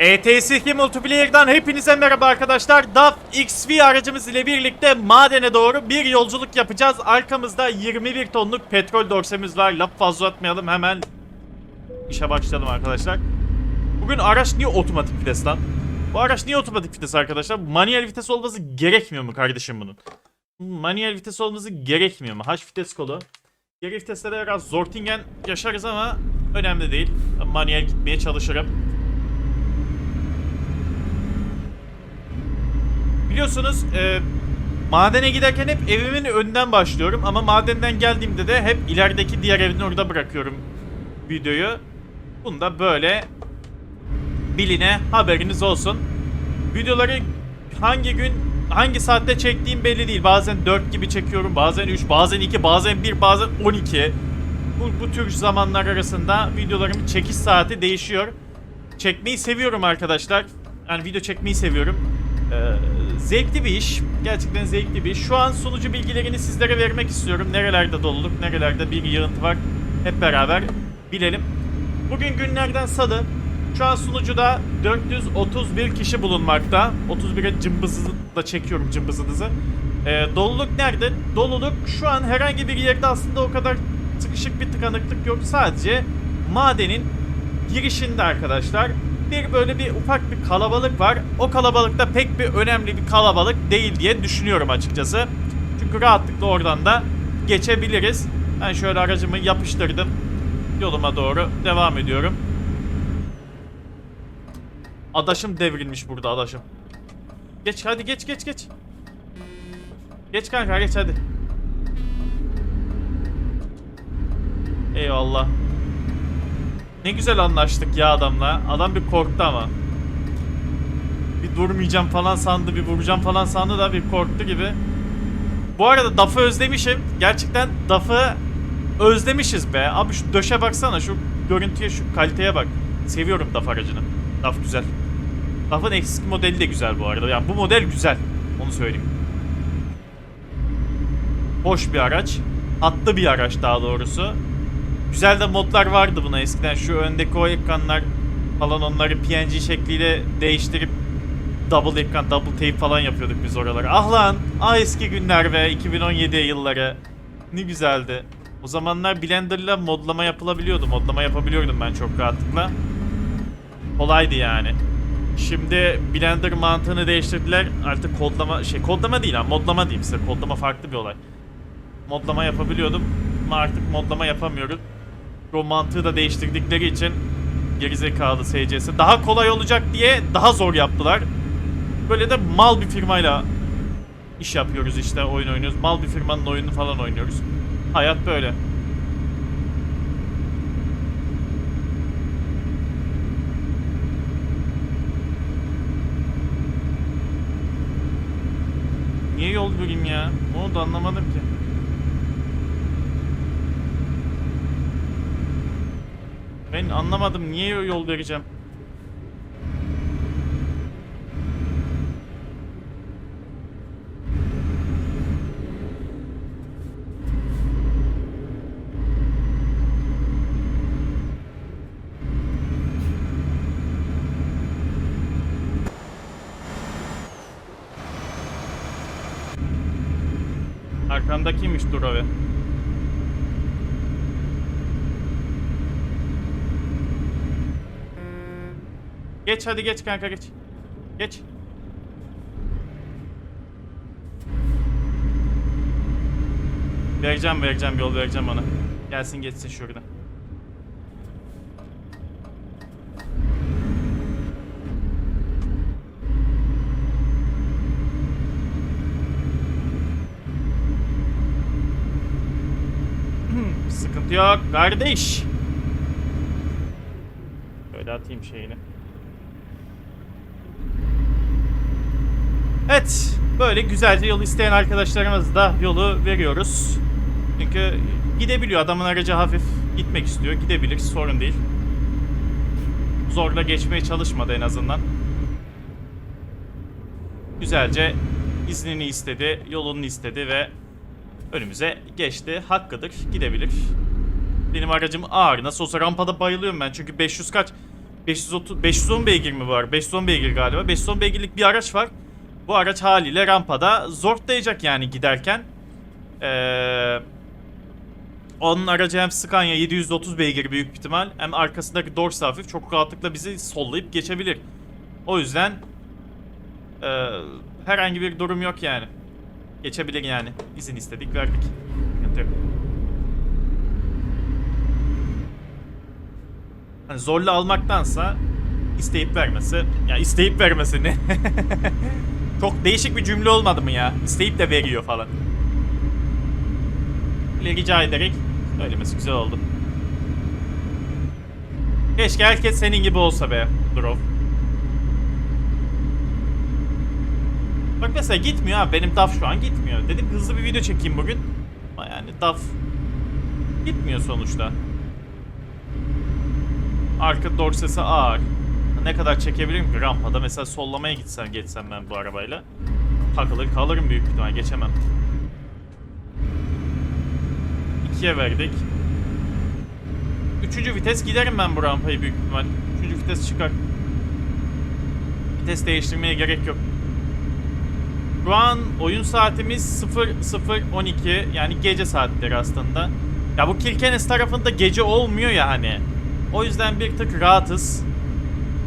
ETS2 Multiplayer'dan hepinize merhaba arkadaşlar. DAF XV aracımız ile birlikte madene doğru bir yolculuk yapacağız. Arkamızda 21 tonluk petrol dorsemiz var. Laf fazla atmayalım hemen işe başlayalım arkadaşlar. Bugün araç niye otomatik vites lan? Bu araç niye otomatik vites arkadaşlar? Manuel vites olması gerekmiyor mu kardeşim bunun? Manuel vites olması gerekmiyor mu? H vites kolu. Geri viteslerde biraz zortingen yaşarız ama önemli değil. Manuel gitmeye çalışırım. Biliyorsunuz e, madene giderken hep evimin önünden başlıyorum ama madenden geldiğimde de hep ilerideki diğer evin orada bırakıyorum videoyu. Bunu da böyle biline haberiniz olsun. Videoları hangi gün hangi saatte çektiğim belli değil. Bazen 4 gibi çekiyorum, bazen 3, bazen 2, bazen 1, bazen 12. Bu, bu tür zamanlar arasında videolarımın çekiş saati değişiyor. Çekmeyi seviyorum arkadaşlar. Yani video çekmeyi seviyorum. Ee, zevkli bir iş. Gerçekten zevkli bir iş. Şu an sunucu bilgilerini sizlere vermek istiyorum. Nerelerde doluluk, nerelerde bir yığıntı var. Hep beraber bilelim. Bugün günlerden salı. Şu an sunucuda 431 kişi bulunmakta. 31'e cımbızı da çekiyorum cımbızınızı. Ee, doluluk nerede? Doluluk şu an herhangi bir yerde aslında o kadar sıkışık bir tıkanıklık yok. Sadece madenin girişinde arkadaşlar bir böyle bir ufak bir kalabalık var. O kalabalıkta pek bir önemli bir kalabalık değil diye düşünüyorum açıkçası. Çünkü rahatlıkla oradan da geçebiliriz. Ben şöyle aracımı yapıştırdım. Yoluma doğru devam ediyorum. Adaşım devrilmiş burada adaşım. Geç hadi geç geç geç. Geç kanka geç hadi. Eyvallah. Ne güzel anlaştık ya adamla. Adam bir korktu ama. Bir durmayacağım falan sandı, bir vuracağım falan sandı da bir korktu gibi. Bu arada DAF'ı özlemişim. Gerçekten DAF'ı özlemişiz be. Abi şu döşe baksana, şu görüntüye, şu kaliteye bak. Seviyorum DAF aracını. DAF güzel. DAF'ın eski modeli de güzel bu arada. Yani bu model güzel. Onu söyleyeyim. Hoş bir araç. Hatlı bir araç daha doğrusu. Güzel de modlar vardı buna eskiden. Şu öndeki o ekranlar falan onları PNG şekliyle değiştirip double ekran, double tape falan yapıyorduk biz oralara. Ah lan! Ah eski günler be 2017 yılları. Ne güzeldi. O zamanlar Blender'la modlama yapılabiliyordu. Modlama yapabiliyordum ben çok rahatlıkla. Kolaydı yani. Şimdi Blender mantığını değiştirdiler. Artık kodlama şey kodlama değil ha modlama diyeyim size. Kodlama farklı bir olay. Modlama yapabiliyordum ama artık modlama yapamıyorum. O mantığı da değiştirdikleri için gerizekalı SCS daha kolay olacak diye daha zor yaptılar. Böyle de mal bir firmayla iş yapıyoruz işte oyun oynuyoruz. Mal bir firmanın oyununu falan oynuyoruz. Hayat böyle. Niye yol vereyim ya? Onu da anlamadım ki. Ben anlamadım niye yol vereceğim. Arkandakiymiş Durave. Geç hadi geç kanka geç. Geç. Vereceğim vereceğim yol vereceğim ona. Gelsin geçsin şurada. Hmm, Sıkıntı yok kardeş. Böyle atayım şeyini. Evet, böyle güzelce yol isteyen arkadaşlarımız da yolu veriyoruz. Çünkü gidebiliyor. Adamın aracı hafif gitmek istiyor. Gidebilir, sorun değil. Zorla geçmeye çalışmadı en azından. Güzelce iznini istedi, yolunu istedi ve önümüze geçti. Hakkıdır, gidebilir. Benim aracım ağır. Nasıl olsa rampada bayılıyorum ben çünkü 500 kaç? 530 510 beygir mi var? 510 beygir galiba. 510 beygirlik bir araç var. Bu araç haliyle rampada zortlayacak yani giderken. Ee, onun aracı hem Scania 730 beygir büyük ihtimal hem arkasındaki Dorse hafif çok rahatlıkla bizi sollayıp geçebilir. O yüzden ee, herhangi bir durum yok yani. Geçebilir yani. İzin istedik verdik. Sıkıntı yok. Hani almaktansa isteyip vermesi. Ya isteyip vermesi ne? Çok değişik bir cümle olmadı mı ya? İsteyip de veriyor falan. Böyle rica ederek söylemesi güzel oldu. Keşke herkes senin gibi olsa be Drov. Bak mesela gitmiyor abi benim DAF şu an gitmiyor. Dedim hızlı bir video çekeyim bugün. Ama yani DAF gitmiyor sonuçta. Arka dorsesi ağır. Ne kadar çekebilirim ki rampada mesela sollamaya gitsem geçsem ben bu arabayla. Takılır kalırım büyük ihtimal geçemem. İkiye verdik. Üçüncü vites giderim ben bu rampayı büyük ihtimal. Üçüncü vites çıkar. Vites değiştirmeye gerek yok. Şu an oyun saatimiz 00.12 yani gece saatleri aslında. Ya bu Kirkenes tarafında gece olmuyor ya hani. O yüzden bir tık rahatız.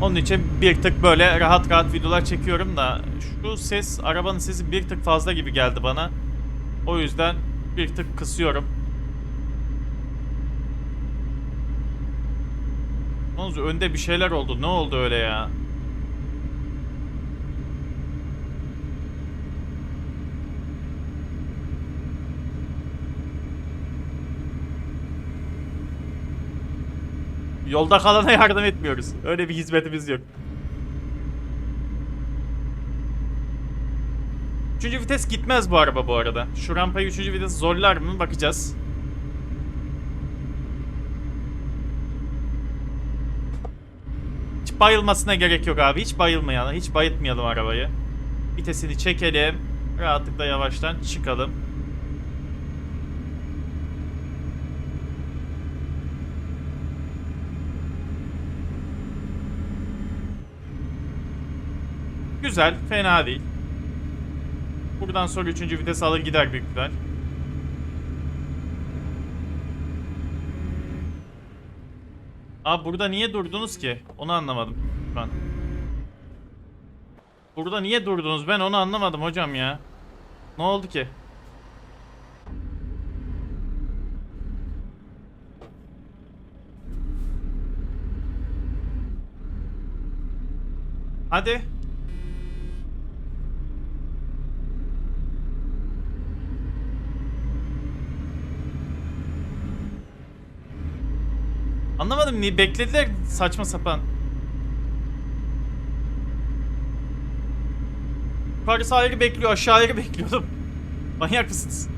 Onun için bir tık böyle rahat rahat videolar çekiyorum da şu ses arabanın sesi bir tık fazla gibi geldi bana. O yüzden bir tık kısıyorum. Oldu? Önde bir şeyler oldu. Ne oldu öyle ya? Yolda kalana yardım etmiyoruz. Öyle bir hizmetimiz yok. Üçüncü vites gitmez bu araba bu arada. Şu rampayı üçüncü vites zorlar mı bakacağız. Hiç bayılmasına gerek yok abi. Hiç bayılmayalım. Hiç bayıtmayalım arabayı. Vitesini çekelim. Rahatlıkla yavaştan çıkalım. Güzel, fena değil. Buradan sonra üçüncü vites alır gider büyük ihtimal. Abi burada niye durdunuz ki? Onu anlamadım ben. Burada niye durdunuz? Ben onu anlamadım hocam ya. Ne oldu ki? Hadi. Anlamadım niye beklediler saçma sapan. Yukarısı ayrı bekliyor aşağı ayrı bekliyordum. Manyak mısınız?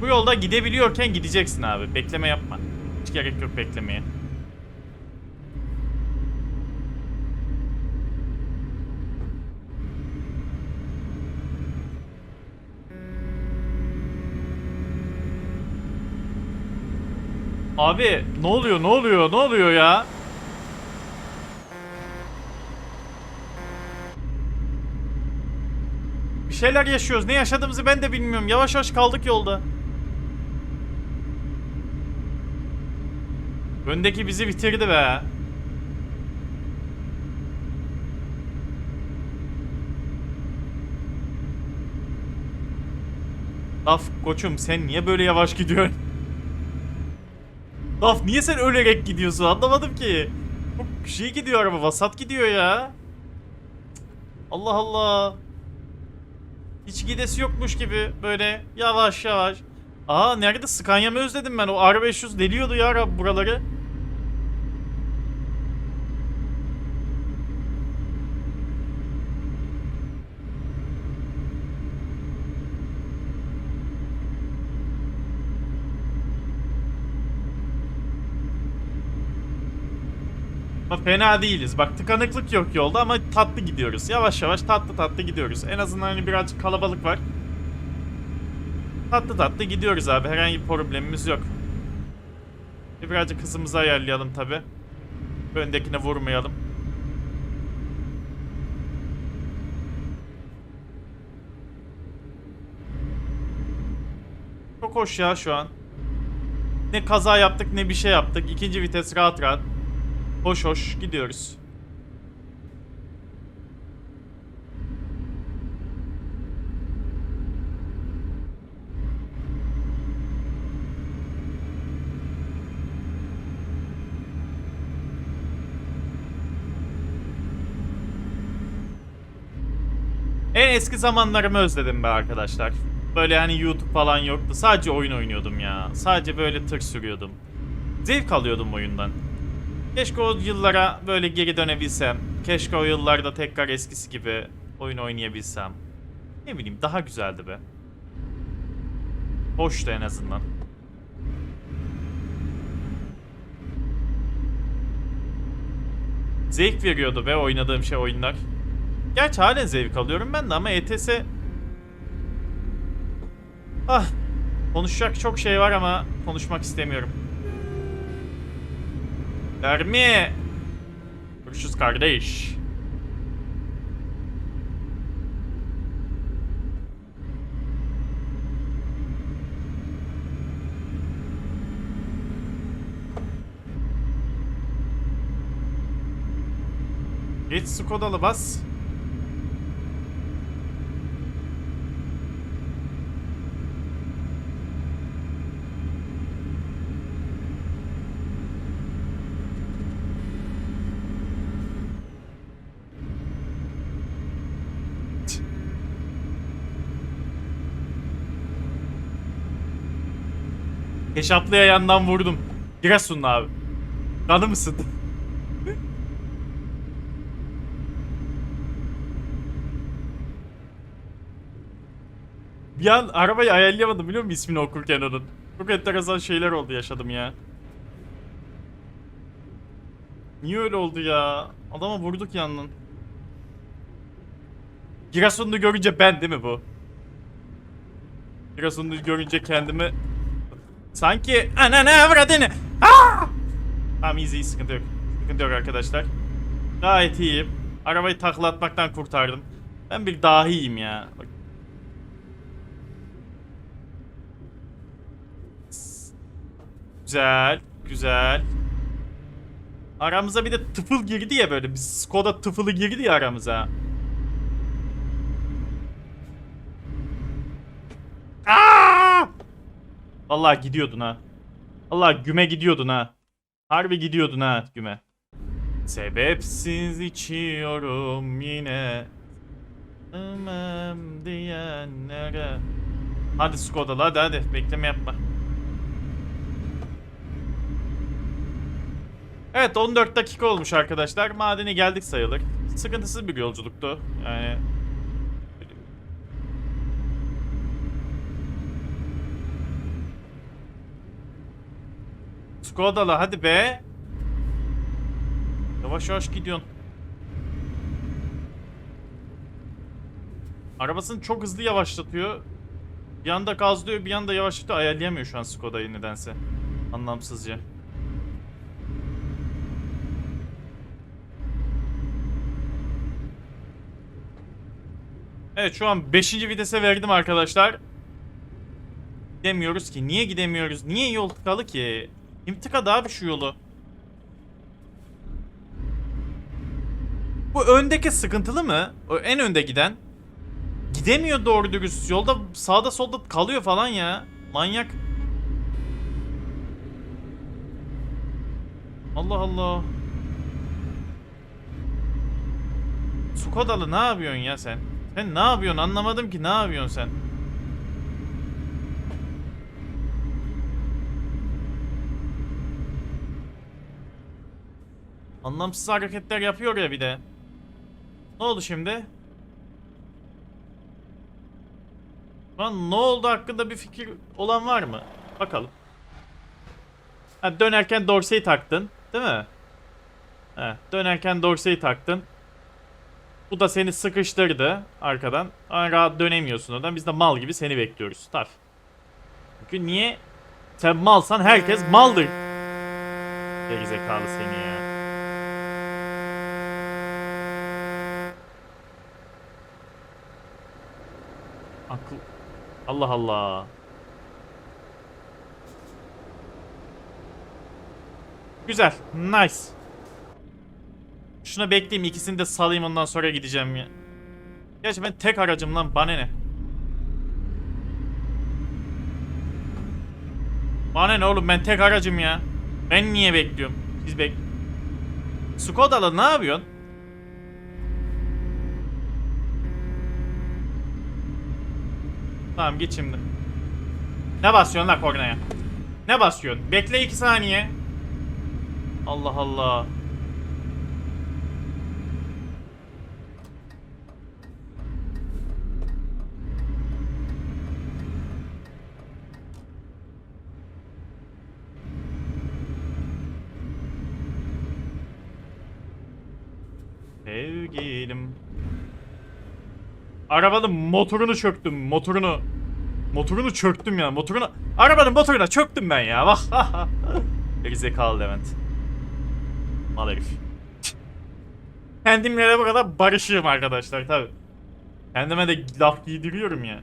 Bu yolda gidebiliyorken gideceksin abi. Bekleme yapma. Hiç gerek yok beklemeye. Abi ne oluyor ne oluyor ne oluyor ya? Bir şeyler yaşıyoruz. Ne yaşadığımızı ben de bilmiyorum. Yavaş yavaş kaldık yolda. Öndeki bizi bitirdi be. Laf koçum sen niye böyle yavaş gidiyorsun? Laf niye sen ölerek gidiyorsun anlamadım ki. Çok şey gidiyor araba vasat gidiyor ya. Allah Allah. Hiç gidesi yokmuş gibi böyle yavaş yavaş. Aa nerede Scania'mı özledim ben o R500 deliyordu ya buraları. Ama fena değiliz. Bak tıkanıklık yok yolda ama tatlı gidiyoruz. Yavaş yavaş tatlı tatlı gidiyoruz. En azından hani birazcık kalabalık var. Tatlı tatlı gidiyoruz abi. Herhangi bir problemimiz yok. Bir birazcık hızımızı ayarlayalım tabi. Öndekine vurmayalım. Çok hoş ya şu an. Ne kaza yaptık ne bir şey yaptık. İkinci vites rahat rahat. Hoş hoş gidiyoruz. En eski zamanlarımı özledim be arkadaşlar. Böyle hani YouTube falan yoktu. Sadece oyun oynuyordum ya. Sadece böyle tır sürüyordum. Zevk alıyordum oyundan. Keşke o yıllara böyle geri dönebilsem. Keşke o yıllarda tekrar eskisi gibi oyun oynayabilsem. Ne bileyim daha güzeldi be. Hoştu en azından. Zevk veriyordu be oynadığım şey oyunlar. Gerçi halen zevk alıyorum ben de ama ETS... Ah, konuşacak çok şey var ama konuşmak istemiyorum. Dermi! Görüşürüz kardeş. Geç Skoda'lı bas. Keşaplıya yandan vurdum. Giresunlu abi. Kanı mısın? Bir an arabayı ayarlayamadım biliyor musun ismini okurken onun. Çok enteresan şeyler oldu yaşadım ya. Niye öyle oldu ya? Adama vurduk yandan. Giresunlu görünce ben değil mi bu? Giresunlu görünce kendimi Sanki ananı avradını. Tamam easy sıkıntı yok. Sıkıntı yok arkadaşlar. Gayet iyiyim. Arabayı taklatmaktan kurtardım. Ben bir dahiyim ya. Güzel, güzel. Aramıza bir de tıfıl girdi ya böyle. Bir Skoda tıfılı girdi ya aramıza. Aa! Vallahi gidiyordun ha. Vallahi güme gidiyordun ha. Harbi gidiyordun ha güme. Sebepsiz içiyorum yine. Ölmem diyenlere. Hadi Skoda'lı hadi hadi bekleme yapma. Evet 14 dakika olmuş arkadaşlar. Madene geldik sayılır. Sıkıntısız bir yolculuktu. Yani Skoda'lı hadi be. Yavaş yavaş gidiyorsun. Arabasını çok hızlı yavaşlatıyor. Bir anda gazlıyor bir anda yavaşlatıyor. Ayarlayamıyor şu an Skoda'yı nedense. Anlamsızca. Evet şu an 5. vitese verdim arkadaşlar. Gidemiyoruz ki. Niye gidemiyoruz? Niye yol tıkalı ki? Kim tıkadı abi şu yolu? Bu öndeki sıkıntılı mı? O en önde giden. Gidemiyor doğru dürüst. Yolda sağda solda kalıyor falan ya. Manyak. Allah Allah. Skodalı ne yapıyorsun ya sen? Sen ne yapıyorsun anlamadım ki ne yapıyorsun sen? Anlamsız hareketler yapıyor ya bir de. Ne oldu şimdi? Lan ne oldu hakkında bir fikir olan var mı? Bakalım. Ha, dönerken dorseyi taktın, değil mi? Heh, dönerken dorseyi taktın. Bu da seni sıkıştırdı arkadan. Ama rahat dönemiyorsun oradan. Biz de mal gibi seni bekliyoruz. Tabii. Çünkü niye? Sen malsan herkes maldır. Gerizekalı seni ya. Akıl... Allah Allah. Güzel. Nice. Şuna bekleyeyim ikisini de salayım ondan sonra gideceğim ya. Gerçi ben tek aracım lan bana ne? Bana ne oğlum ben tek aracım ya. Ben niye bekliyorum? Siz bek... Skoda'la ne yapıyorsun? Tamam git şimdi. Ne basıyorsun la kornaya? Ne basıyorsun? Bekle iki saniye. Allah Allah. Sevgilim. Arabanın motorunu çöktüm, motorunu. Motorunu çöktüm ya, motorunu. Arabanın motoruna çöktüm ben ya. Bak. Gerizekalı Levent. Mal herif. Kendimle bu kadar barışığım arkadaşlar tabi. Kendime de laf giydiriyorum ya.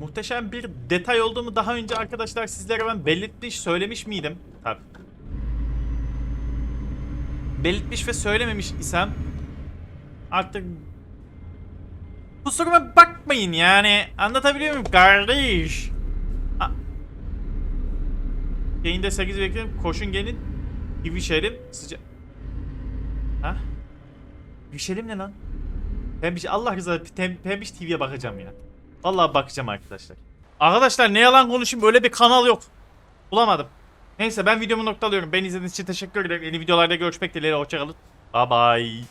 Muhteşem bir detay olduğumu daha önce arkadaşlar sizlere ben belirtmiş, söylemiş miydim? Tabi. Belirtmiş ve söylememiş isem artık kusuruma bakmayın yani anlatabiliyor muyum kardeş? Yayında 8 bekledim koşun gelin Givişelim sıcak Ha? Givişelim ne lan? Pembiş Allah rızası Pem- Pembiş TV'ye bakacağım ya. Vallahi bakacağım arkadaşlar. Arkadaşlar ne yalan konuşayım öyle bir kanal yok. Bulamadım. Neyse ben videomu noktalıyorum. Beni izlediğiniz için teşekkür ederim. Yeni videolarda görüşmek dileğiyle. Hoşçakalın. Bye bye.